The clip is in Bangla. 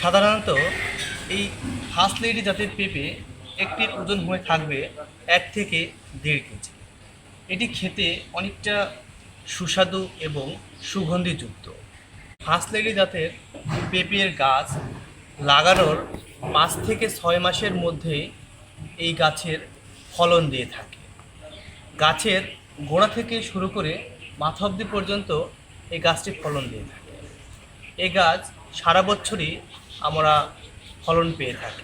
সাধারণত এই ফার্স্ট লেডি জাতের পেঁপে একটির ওজন হয়ে থাকবে এক থেকে দেড় কেজি। এটি খেতে অনেকটা সুস্বাদু এবং সুগন্ধিযুক্ত। ফার্স্ট লেডি জাতের পেঁপের গাছ লাগানোর পাঁচ থেকে ছয় মাসের মধ্যেই এই গাছের ফলন দিয়ে থাকে। গাছের গোড়া থেকে শুরু করে মাথা অবধি পর্যন্ত এই গাছটি ফলন দিয়ে থাকে। এই গাছ সারা বছরই আমরা ফলন পেয়ে থাকি।